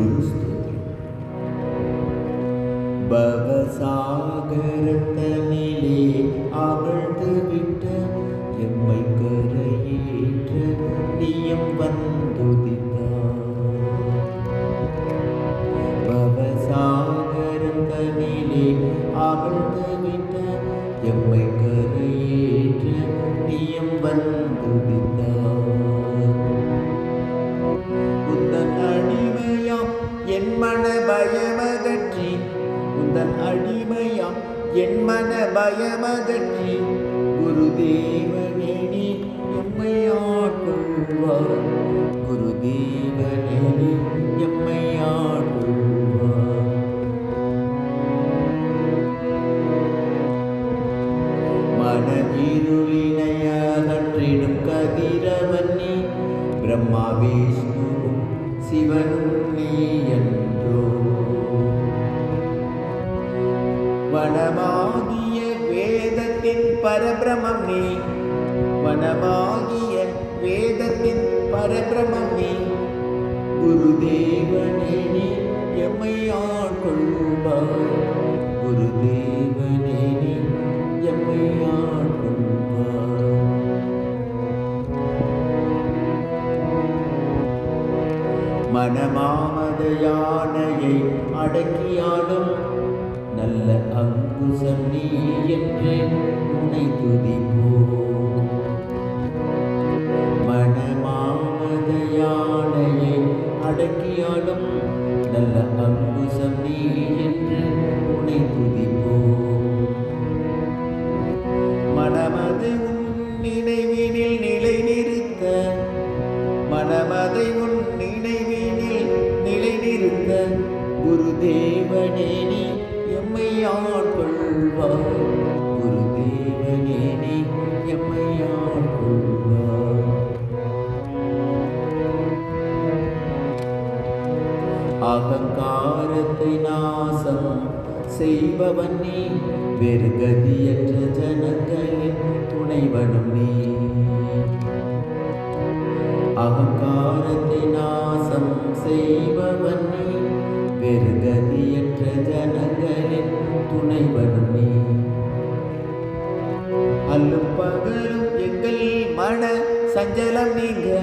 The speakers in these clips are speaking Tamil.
குரு ஸ்தோத்திரம் பவசாகரத்தனிலே அகழ்ந்து விட்ட எம்மை கரையேற்ற நீயம் வந்த பயமகற்றி குரு எம்மையாடுவார் நீ எம்மையாடுவார் ஆட்கொள்வார். குரு அகற்றிடும் கதிரவன் நீ பிரம்மா விஷ்ணுவும் சிவனும் நீ என்றோ. வனமாகிய பரபிரமம். நீ வனமாகிய வேதத்தின் பரபிரமம். நீ குருதேவனே நீ எம்மை ஆட்கொள்வார் குருதேவனே நீ எம்மை ஆட்கொள்வார் மனமாமத யானையை அடக்கியாலும் நல்ல அங்குசம் நீ என்றேன். உன்னை துதிப்போம் மனமாமத யானையை அடக்கியாடும் நல்ல அங்குசம் நீ என்று உன்னை துதிப்போம். மனமதை உன் நினைவினில் நிலை நிறுத்த மனமதை உன் நினைவினில் நிலை நிறுத்த குருதேவனே நீ எம்மை ஆட்கொள்வார் அகங்காரத்தை நாசம் செய்பவன் நீ. வேறு கதியற்ற ஜனங்களின் துணைவனும் நீ. அகங்காரத்தை நாசம் செய்பவன் நீ. வேறு கதியற்ற ஜனங்களின் துணைவனும் நீ. அல்லும் பகலும் எங்கள் மன சஞ்சலம் நீங்க.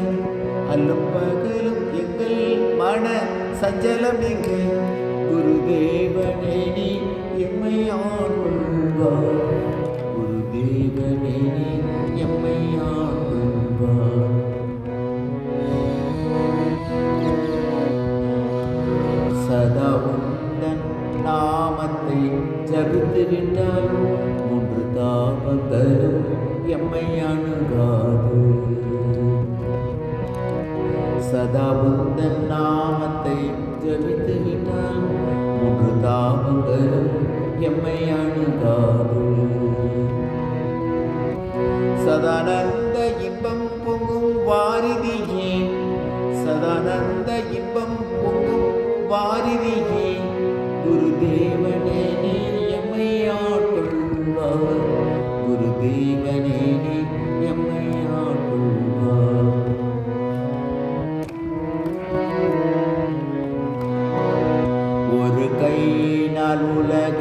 அல்லும் பகலும் எங்கள் மன சஞ்சலமிக்க நீங்க குருதேவனே நீ எம்மை ஆட்கொள்வார் குருதேவனே நீ எம்மை சதா உந்தன் நாமத்தை ஜபித்து விட்டால் மூன்று தாபங்களும் எம்மை அணுகாது. சதா உந்தன் தாபங்களும் எம்மை அணுகாது. சதானந்த இன்பம் பொங்கும் வாரிதியே சதானந்த இன்பம் பொங்கும் வாரிதியே குருதேவனே நீ எம்மை ஆட்கொள்வார் குருதேவனே நீ எம்மை ஆட்கொள்வார் ஒரு கையில் கையினால் உலக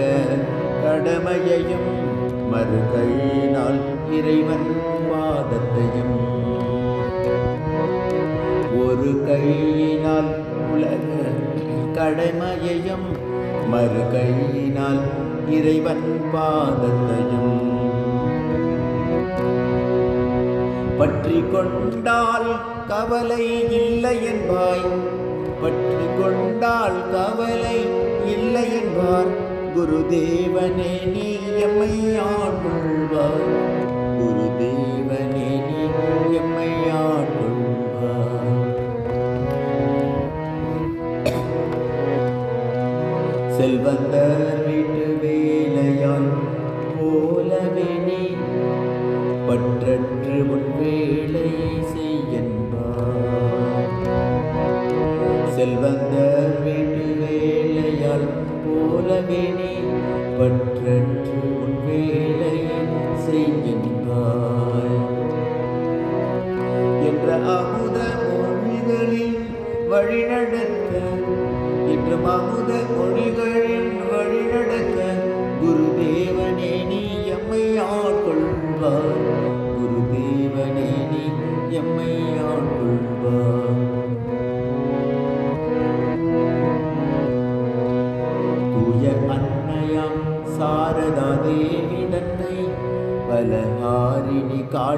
கடமையையும் மறு கையினால் இறைவன் வாதத்தையும் ஒரு கையினால் உலக கடமையையும் மறு கையினால் இறைவன் பாதத்தையும். பற்றி கொண்டால் கவலை இல்லை என்பாய் பற்றி கொண்டால் கவலை இல்லை என்பார் குருதேவனே நீ எம்மை ஆட்கொள்வார் குருதேவனே நீ எம்மை ஆட்கொள்வார் செல்வந்தர் வீட்டு செல்வந்தர் வீட்டு வேலையால் போலவே நீ பற்றற்று உன் வேலையை செய்கின்றாய். என்ற அமுத மொழிகளில் வழிநடத்த என்றும் அமுத மொழிகளில்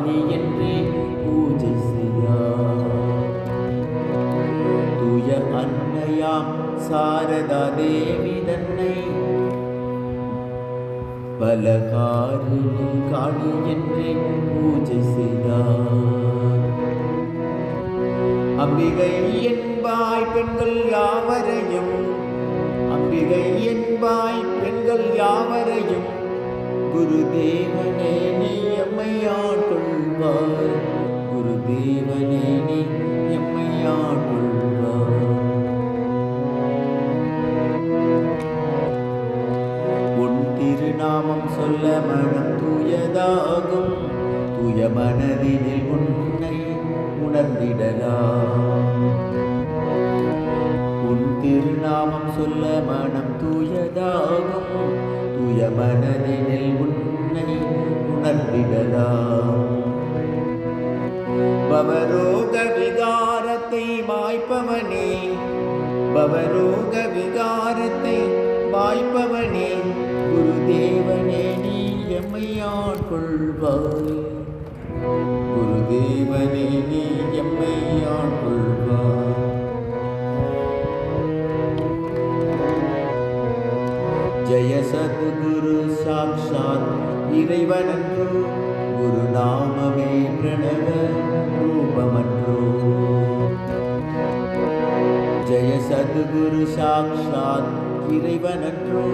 பலஹாரிணி காளி என்றே பூஜை செய்யார் தூய அன்னையாம் சாரதா தேவி தன்னை பலகாரிணி காளி என்றே பூஜை செய்தார். அம்பிகை என்பாய் பெண்கள் யாவரையும் அம்பிகை என்பாய் பெண்கள் யாவரையும் குரு தேவனே நீ அம்மையா கொள்வார். குருதேவனே நீ எம்மை ஆட்கொள்வார். உன் திருநாமம் சொல்ல மனம் தூயதாகும். தூய மனதினில் உன்னை உணர்ந்திடலாம் உன் திருநாமம் சொல்ல மனம் தூயதாகும். தூய மனதினில் உன்னை உணர்ந்திடலாம் பவரோக விகாரத்தை மாய்ப்பவனே. பவரோக விகாரத்தை மாய்ப்பவனே. குருதேவனே நீ எம்மை ஆட்கொள்வாய். குருதேவனே நீ எம்மை ஆட்கொள்வாய். ஜெய சத்குரு சாக்ஷாத் இறைவனன்றோ குரு நாமமே பிரணவ ரூபமன்றோ ஜெய சதுகுரு சாட்சாத் இறைவனன்றோ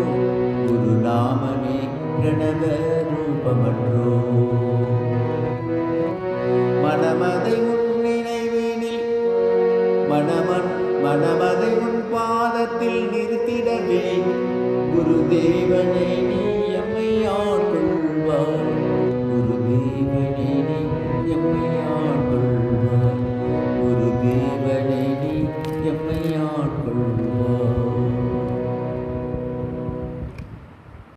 குரு நாமமே பிரணவ ரூபமன்றோ மனமதை உன் நினைவினில் மனமன் மனமதை உன் பாதத்தில் நிறுத்திடவே. குருதேவனே